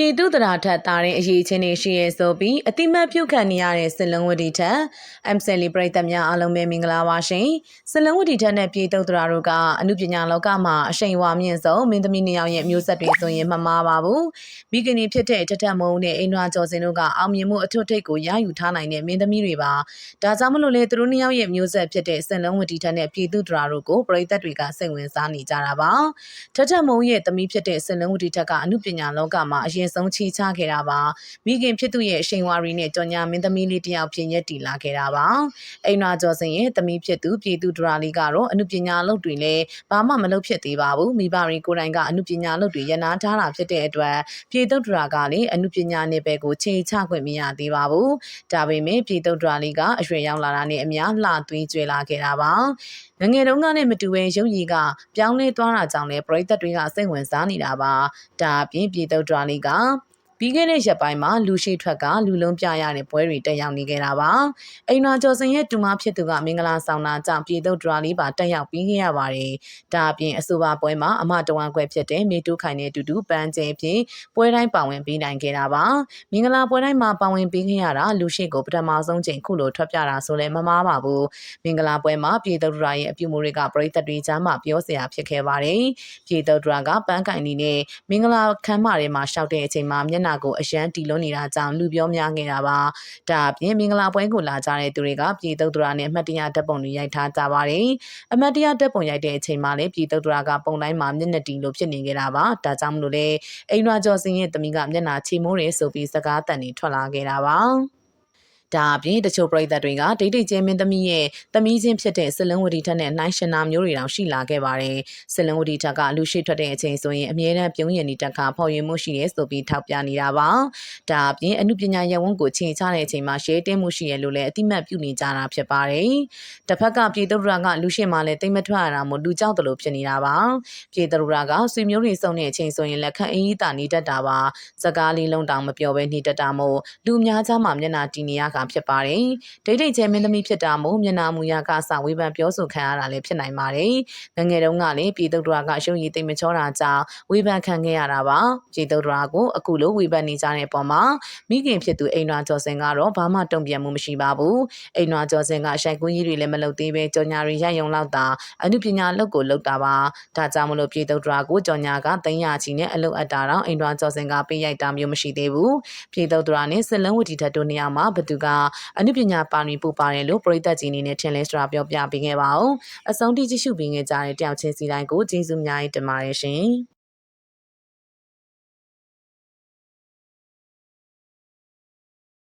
ပြည်သူတရာထက်တာတဲ့အရေးချင်းတွေရှိရဲဆိုပြီးအတိမတ်ပြုတ်ခံနေရတဲ့စလုံဝတီထက် MCL ပရိသတ်များအားလုံးပဲမင်္ဂလာပါရှင်စလုံဝတီထက်နဲ့ပြည်သူတရာတို့ကအမှုပညာလောကမှာအရှိန်အဝါမြင့်ဆုံးမင်းသမီးနှစ်ယောက်ရဲ့မျိုးဆက်တွေဆိုရင်မမှားပါဘူးမိခင်ကြီးဖြစ်တဲ့ထက်ထက်မုံနဲ့အိမ်နွားကျော်စင်တို့ကအောင်မြင်မှုအထွတ်ထိပ်ကိုရယူထားနိုင်တဲ့မင်းသမီးတွေပါဒါကြောင့်မလို့လေသူတို့နှစ်ယောက်ရဲ့မျိုးဆက်ဖြစ်တဲ့စလုံဝတီထက်နဲ့ပြည်သူတရာတို့ကိုပရိသတ်တွေကစိတ်ဝင်စားနေကြတာပါထက်ထက်မုံရဲ့သမီးဖြစ်တဲ့စလုံဝတီထက်ကအမှုပညာလောကမှာအရင်ဆုံးချီချခဲ့တာပါမိခင်ဖြစ်သူရဲ့အရှိန်ဝါရီနဲ့ကြော်ညာမင်းသမီးလေးတယောက်ဖြစ်ရက်တီလာခဲ့တာပါအိမ်နာကျော်စင်ရဲ့သမီးဖြစ်သူပြည်သူဒရာလီကတော့အမှုပညာအလုပ်တွေလည်းဘာမှမလုပ်ဖြစ်သေးပါဘူးမိဘတွေကိုယ်တိုင်ကအမှုပညာအလုပ်တွေရနာထားတာဖြစ်တဲ့အတွက်ပြည်သူဒရာကလည်းအမှုပညာနယ်ပယ်ကိုခြေချခွင့်မရသေးပါဘူးဒါပေမဲ့ပြည်သူဒရာလီကအရွယ်ရောက်လာတာနဲ့အများလှသွေးကြွေလာခဲ့တာပါငငယ်တုန်းကနဲ့မတူဘဲရုပ်ရည်ကပြောင်းလဲသွားတာကြောင့်လည်းပရိသတ်တွေကစိတ်ဝင်စားနေတာပါဒါအပြင်ပြည်သူဒရာလီကが、 ပြီးခဲ့တဲ့ရက်ပိုင်းမှာလူရှိထွက်ကလူလုံးပြရတဲ့ပွဲတွေတက်ရောက်နေခဲ့တာပါအိမ်နာကျော်စင်ရဲ့တူမဖြစ်သူကမင်္ဂလာဆောင်တာကြောင့်ပြည်သူဒရာလေးပါတက်ရောက်ပြီးခဲ့ရပါတယ်ဒါအပြင်အဆိုပါပွဲမှာအမတဝမ်းခွဲဖြစ်တဲ့မေတုခိုင်နဲ့တူတူပန်းကျဲဖြစ်ပွဲတိုင်းပါဝင်ပြီးနိုင်ခဲ့တာပါမင်္ဂလာပွဲတိုင်းမှာပါဝင်ပြီးခဲ့ရတာလူရှိကိုပထမဆုံးချိန်ခုလိုထွက်ပြတာဆိုလည်းမမားပါဘူးမင်္ဂလာပွဲမှာပြည်သူဒရာရဲ့အပြုမူတွေကပရိသတ်တွေကြားမှာပြောစရာဖြစ်ခဲ့ပါတယ်ပြည်သူဒရာကပန်းကင်နေနဲ့မင်္ဂလာခမ်းမထဲမှာရှောက်တဲ့အချိန်မှာမျက်နှာကိုအရန်တီလွန်းနေတာကြောင့်လူပြောများခဲ့တာပါဒါအပြင်မင်္ဂလာပွဲကိုလာကြတဲ့သူတွေကပြည်သူဒရာနဲ့အမှတ်တရဓာတ်ပုံတွေရိုက်ထားကြပါတယ်အမှတ်တရဓာတ်ပုံရိုက်တဲ့အချိန်မှာလည်းပြည်သူဒရာကပုံတိုင်းမှာမျက်နှာတီလို့ဖြစ်နေခဲ့တာပါဒါကြောင့်မလို့လေအိမ်ရွာကျော်စင်ရဲ့တမီကမျက်နှာချီမိုးတယ်ဆိုပြီးစကားတန်တွေထွက်လာခဲ့တာပါ ဒါအပြင်တချို့ပရိသတ်တွေကဒိတ်ဒိတ်ကျဲမင်းသမီးရဲ့သမီးချင်းဖြစ်တဲ့ဆလန်ဝတီထက်နဲ့နိုင်ရှင်နာမျိုးတွေတောင်ရှိလာခဲ့ပါတယ်။ဆလန်ဝတီထက်ကလူရှိထွက်တဲ့အချိန်ဆိုရင်အမြဲတမ်းပြုံးရည်နေတက်ကဖော်ရည်မှုရှိရဲဆိုပြီးထောက်ပြနေတာပါ။ဒါအပြင်အမှုပညာရပ်ဝန်းကိုချိန်ချတဲ့အချိန်မှာရှေးတင်းမှုရှိရလို့လည်းအတိမတ်ပြုနေကြတာဖြစ်ပါတယ်။တစ်ဖက်ကပြည်သူ့ရာကလူရှိမှလည်းတိတ်မထွက်ရတာမို့လူကြောက်တယ်လို့ဖြစ်နေတာပါ။ပြည်သူ့ရာကဆွေမျိုးတွေစုံတဲ့အချိန်ဆိုရင်လက်ခန့်အင်းကြီးတာနေတတ်တာပါ။စကားလေးလုံးတောင်မပြောဘဲနေတတ်တာမို့လူအများကြားမှာမျက်နှာတီနေရကဖြစ်ပါတယ်။ဒိတ်ဒိတ်ကျဲမင်းသမီးဖြစ်တာမို့မျက်နှာမူရကစဝေဖန်ပြောဆိုခံရတာလည်းဖြစ်နိုင်ပါတယ်။ငငယ်တုန်းကလည်းပြည်သူတို့ကအရှုံးရည်သိမ့်မချောတာကြောင့်ဝေဖန်ခံခဲ့ရတာပါ။ပြည်သူတို့ကိုအခုလိုဝေဖန်နေကြတဲ့အပေါ်မှာမိခင်ဖြစ်သူအိမ်နွားကျော်စင်ကတော့ဘာမှတုံ့ပြန်မှုမရှိပါဘူး။အိမ်နွားကျော်စင်ကရှိုင်ကွင်းကြီးတွေလည်းမလုပ်သေးပဲကြော်ညာတွေရိုက်ယုံလောက်တာအမှုပညာလုပ်ကိုလုပ်တာပါ။ဒါကြောင့်မလို့ပြည်သူတို့ကိုကြော်ညာကသိန်းရချီနဲ့အလုပ်အပ်တာတော့အိမ်နွားကျော်စင်ကပေးရိုက်တာမျိုးမရှိသေးဘူး။ပြည်သူတို့နဲ့စလန်ဝတီထက်တို့နေရာမှာဘသူကအနုပညာပါနေပူပါတယ်လို့ပရိသတ်ကြီးအနေနဲ့ထင်လဲဆိုတာပြောပြပေးခဲ့ပါဦးအဆုံးထိကြည့်ရှုပေးခဲ့ကြတဲ့တယောက်ချင်းစီတိုင်းကိုကျေးဇူးအများကြီးတင်ပါတယ်ရှင်